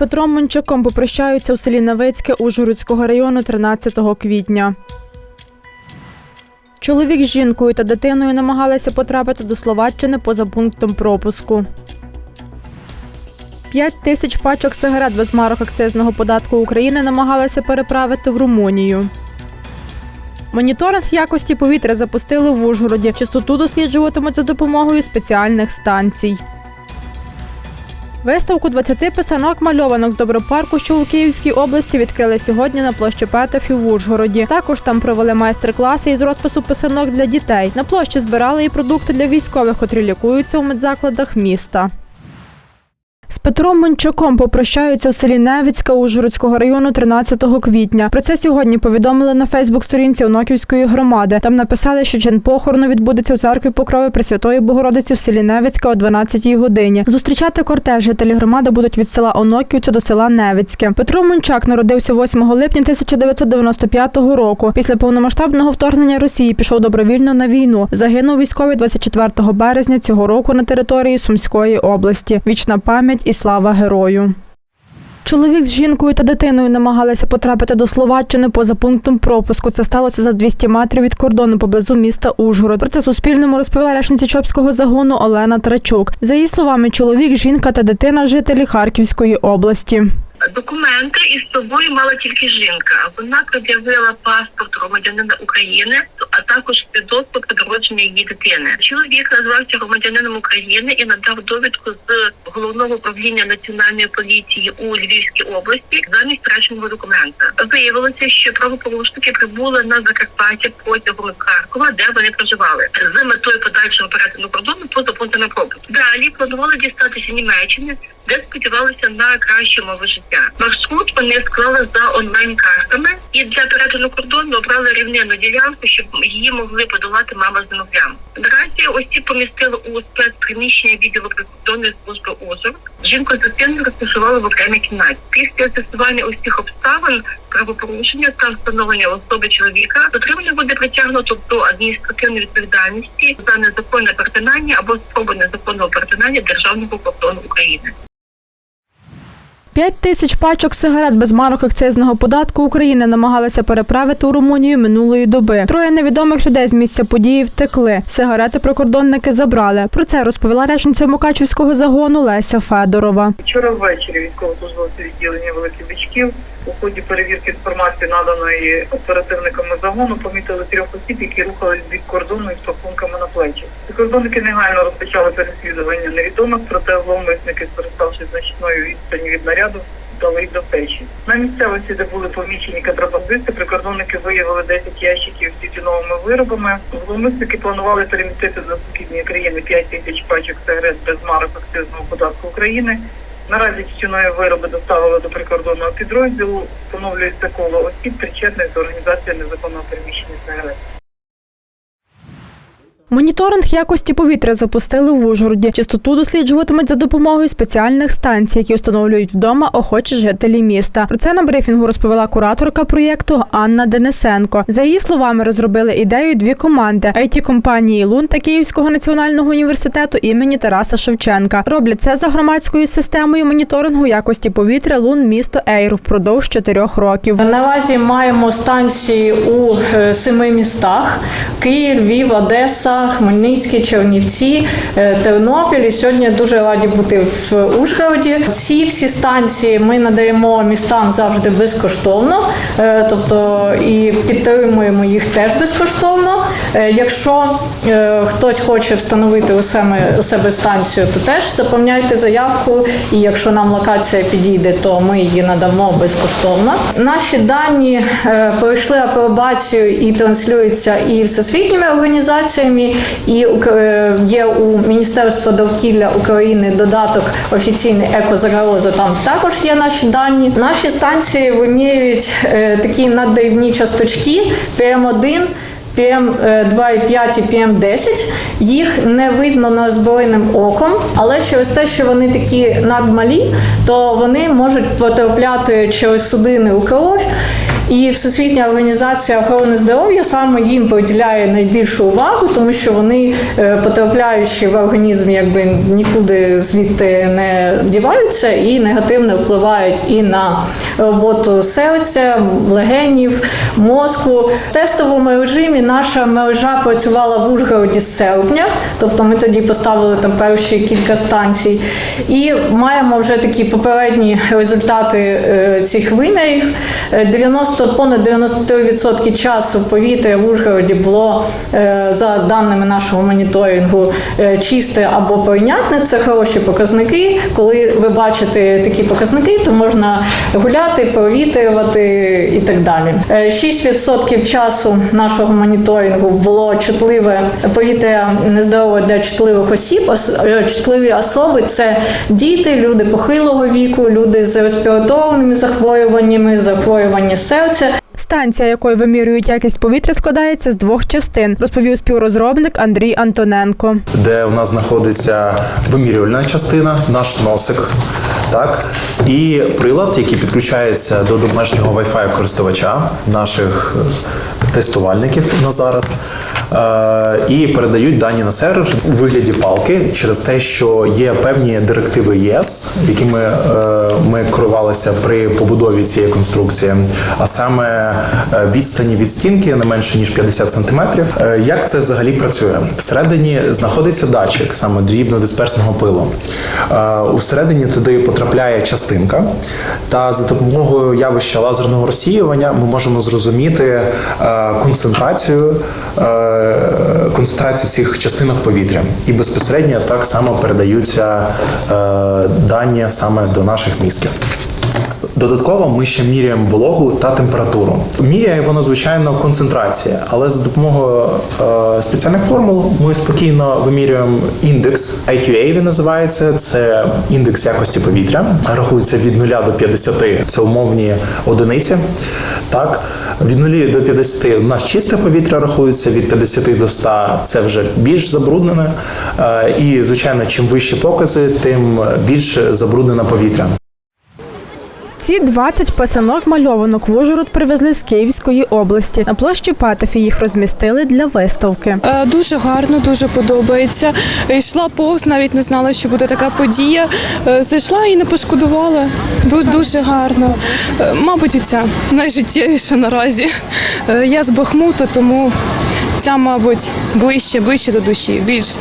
Петром Мончаком попрощаються у селі Навицьке Ужгородського району 13 квітня. Чоловік з жінкою та дитиною намагалися потрапити до Словаччини поза пунктом пропуску. 5 тисяч пачок сигарет без марок акцизного податку України намагалися переправити в Румунію. Моніторинг якості повітря запустили в Ужгороді. Чистоту досліджуватимуть за допомогою спеціальних станцій. Виставку 20 писанок мальованок з добропарку, що у Київській області відкрили сьогодні на площі Петефів в Ужгороді. Також там провели майстер-класи із розпису писанок для дітей. На площі збирали і продукти для військових, котрі лікуються у медзакладах міста. З Петром Мончаком попрощаються в селі Невицька Ужгородського району 13 квітня. Про це сьогодні повідомили на Фейсбук-сторінці Оноківської громади. Там написали, що чин похорону відбудеться у церкві Покрови Пресвятої Богородиці в селі Невицька о 12-й годині. Зустрічати кортеж жителі громади будуть від села Оноківцю до села Невицьке. Петро Мончак народився 8 липня 1995 року. Після повномасштабного вторгнення Росії пішов добровільно на війну. Загинув військовий 24 березня цього року на території Сумської області. Вічна пам'ять і слава герою. Чоловік з жінкою та дитиною намагалися потрапити до Словаччини поза пунктом пропуску. Це сталося за 200 метрів від кордону поблизу міста Ужгород. Про це Суспільному розповіла речниця Чопського загону Олена Трачук. За її словами, чоловік, жінка та дитина жителі Харківської області. Документи із собою мала тільки жінка. Вона пред'явила паспорт громадянина України, також свідоцтво про її дитини. Чоловік назвався громадянином України і надав довідку з головного управління національної поліції у Львівській області замість втраченого документа. Виявилося, що правопорушники прибули на Закарпаття потягом з Харкова, де вони проживали, з метою подальшого перетину кордону поза пунктами пропуску. Далі планували дістатися Німеччини, де сподівалися на кращу мову життя. Маршрут вони склали за онлайн-картами і для перетину кордону обрали рівнинну ділянку, щоб її могли подолати мама з немовлям. Наразі осіб помістили у спецприміщення відділу прикордонної служби УЗУР. Жінку з дитиною розташували в окремій кімнаті. Після з'ясування усіх обставин правопорушення та встановлення особи чоловіка дотримання буде притягнуто до адміністративної відповідальності за незаконне перетинання або спробу незаконного перетинання державного кордону України. 5 тисяч пачок сигарет без марок акцизного податку України намагалися переправити у Румунію минулої доби. Троє невідомих людей з місця події втекли. Сигарети прикордонники забрали. Про це розповіла речниця Мукачівського загону Леся Федорова. Вчора ввечері військовослужбовці відділення великих бичків у ході перевірки інформації, наданої оперативниками загону, помітили трьох осіб, які рухались від кордону із пакунками на плечі. Прикордонники негайно розпочали переслідування невідомих, проте зловмисники, скориставшись значною відстані від наряду, дали їх до печі. На місцевості, де були помічені контрабандисти, прикордонники виявили 10 ящиків з тютюновими виробами. Зловмисники планували перемістити до сусідньої країни 5 тисяч пачок сигарет без марок акцизного податку України. Наразі тютюнові вироби доставили до прикордонного підрозділу. Встановлюється коло осіб, причетних до організації незаконного переміщення сигарет. Моніторинг якості повітря запустили в Ужгороді. Чистоту досліджуватимуть за допомогою спеціальних станцій, які встановлюють вдома охочі жителі міста. Про це на брифінгу розповіла кураторка проєкту Анна Денисенко. За її словами, розробили ідею дві команди it компанії Лун та Київського національного університету імені Тараса Шевченка. Роблять це за громадською системою моніторингу якості повітря Лун місто Ейру впродовж чотирьох років. Наразі маємо станції у е, семи містах: Київ, Львів, Одеса, Хмельницький, Чернівці, е, Тернопіль. І сьогодні дуже раді бути в Ужгороді. Ці всі станції ми надаємо містам завжди безкоштовно, е, тобто і підтримуємо їх теж безкоштовно. Е, Якщо хтось хоче встановити у себе, у себе станцію, то теж заповняйте заявку. І якщо нам локація підійде, то ми її надамо безкоштовно. Наші дані пройшли апробацію і транслюються і всесвітніми організаціями, і е, є у Міністерства довкілля України додаток офіційний екозагроза. Там також є наші дані. Наші станції вимірюють е, такі наддивні часточки PM1, PM2,5 і PM10. Їх не видно неозброєним оком, але через те, що вони такі надмалі, то вони можуть потрапляти через судини у кров. І Всесвітня організація охорони здоров'я саме їм приділяє найбільшу увагу, тому що вони, е, потрапляючи в організм, якби нікуди звідти не діваються і негативно впливають і на роботу серця, легенів, мозку. В тестовому режимі наша мережа працювала в Ужгороді з серпня, тобто ми тоді поставили там перші кілька станцій, і маємо вже такі попередні результати е, цих вимірів. Е, 90 понад 93% часу повітря в Ужгороді було е, за даними нашого моніторингу е, чисте або прийнятне. Це хороші показники. Коли ви бачите такі показники, то можна гуляти, провітрювати і так далі. Е, 6% часу нашого моніторингу було чутливе повітря нездорове для чутливих осіб. Ос- е, Чутливі особи це діти, люди похилого віку, люди з респіраторними захворюваннями, захворювання серця. Станція, якою вимірюють якість повітря, складається з двох частин, розповів співрозробник Андрій Антоненко. де у нас знаходиться вимірювальна частина, наш носик, так, і прилад, який підключається до домашнього Wi-Fi користувача, наших е, тестувальників на зараз, і передають дані на сервер у вигляді палки через те, що є певні директиви ЄС, якими е, ми керувалися при побудові цієї конструкції, а саме е, відстані від стінки не менше ніж 50 сантиметрів. Е, Як це взагалі працює? Всередині знаходиться датчик саме дрібнодисперсного пилу. Е, Усередині туди потрапляє частинка, та за допомогою явища лазерного розсіювання ми можемо зрозуміти е, концентрацію, е, концентрацію цих частинок повітря. І безпосередньо так само передаються е, дані саме до наших мізків. Додатково ми ще міряємо вологу та температуру. Міряє воно, звичайно, концентрація, але за допомогою е, спеціальних формул ми спокійно вимірюємо індекс IQA, він називається. Це індекс якості повітря. Рахується від 0 до 50, це умовні одиниці. Так, від 0 до 50 у нас чисте повітря рахується, від 50 до 100 це вже більш забруднене. Е, І, звичайно, чим вищі покази, тим більш забруднене повітря. Ці 20 писанок мальованок в Ужгород привезли з Київської області. На площі Патофі їх розмістили для виставки. Е, Дуже гарно, дуже подобається. Йшла повз, навіть не знала, що буде така подія. Е, Зайшла і не пошкодувала. Дуже, дуже гарно. Е, Мабуть, оця найжиттєвіша наразі. Я з Бахмуту, тому ця, мабуть, ближче, ближче до душі. Більш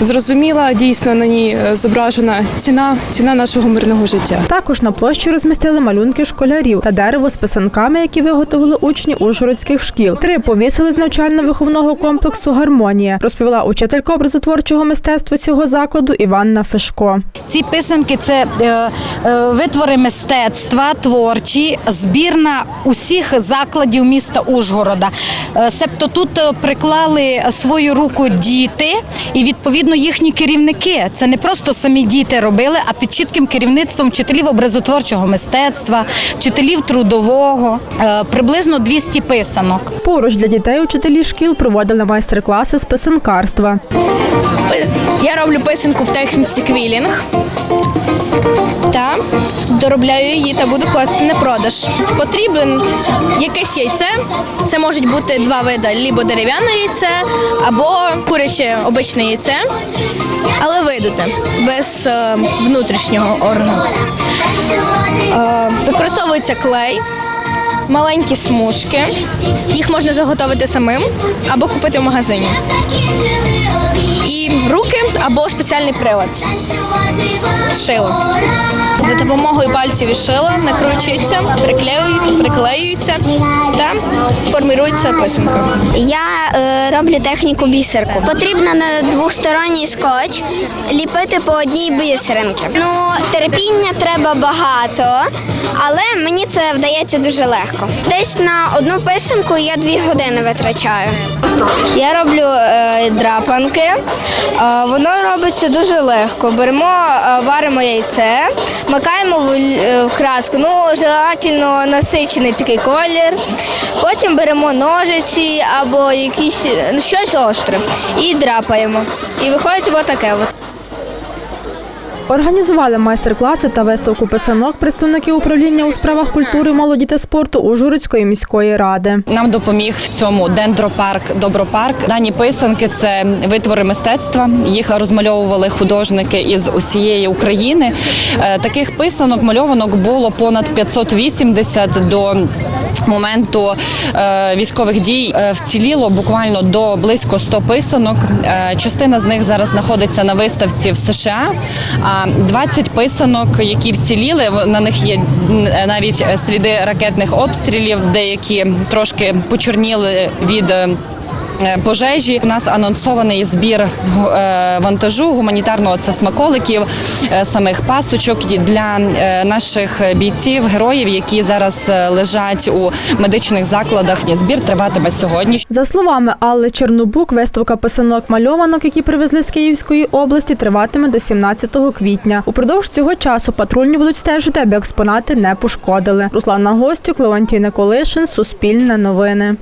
зрозуміла, дійсно на ній зображена ціна, ціна нашого мирного життя. Також на площі розмістили малюнки школярів та дерево з писанками, які виготовили учні ужгородських шкіл. Три повісили з навчально-виховного комплексу Гармонія, розповіла учителька образотворчого мистецтва цього закладу Іванна Фешко. Ці писанки це е, е, витвори мистецтва, творчі, збірна усіх закладів міста Ужгорода. Е, Себто тут приклали свою руку діти і відповідно їхні керівники. Це не просто самі діти робили, а під чітким керівництвом вчителів образотворчого мистецтва, вчителів трудового, Е, приблизно 200 писанок. Поруч для дітей учителі шкіл проводили майстер-класи з писанкарства. Я роблю писанку в техніці квілінг. Та доробляю її та буду класти на продаж. Потрібен якесь яйце. Це можуть бути два види: либо дерев'яне яйце, або куряче обичне яйце, але видуте, без е, внутрішнього органу. Використовується клей, маленькі смужки. Їх можна заготовити самим або купити в магазині і руки або спеціальний прилад. Шило. За допомогою пальців і шила накручується, приклеюють, приклеюються та формується писанка. Я е, роблю техніку бісерку. Потрібно на двосторонній скотч ліпити по одній бісеринки. Ну, терпіння треба багато, але мені це вдається дуже легко. Десь на одну писанку я дві години витрачаю. Я роблю е, драпанки. Е, воно робиться дуже легко. Беремо е, варимо яйце, макаємо в, е, в краску, ну, желательно насичений такий колір. Потім беремо ножиці або якісь ну, щось остре і драпаємо. І виходить отаке. От. Організували майстер-класи та виставку писанок представники управління у справах культури, молоді та спорту Ужгородської міської ради. Нам допоміг в цьому дендропарк Добропарк. Дані писанки це витвори мистецтва. Їх розмальовували художники із усієї України. Е, Таких писанок мальованок було понад 580 до. Моменту е, військових дій е, вціліло буквально до близько 100 писанок. Е, частина з них зараз знаходиться на виставці в США. А 20 писанок, які вціліли, на них є навіть сліди ракетних обстрілів, деякі трошки почорніли від. Е, Пожежі у нас анонсований збір е, вантажу гуманітарного це смаколиків, е, самих пасочок для наших бійців, героїв, які зараз лежать у медичних закладах. Збір триватиме сьогодні. За словами Алли Чернобук, виставка писанок мальованок, які привезли з Київської області, триватиме до 17 квітня. Упродовж цього часу патрульні будуть стежити, аби експонати не пошкодили. Руслана Гостюк, Леонтій Николишин, Суспільне новини.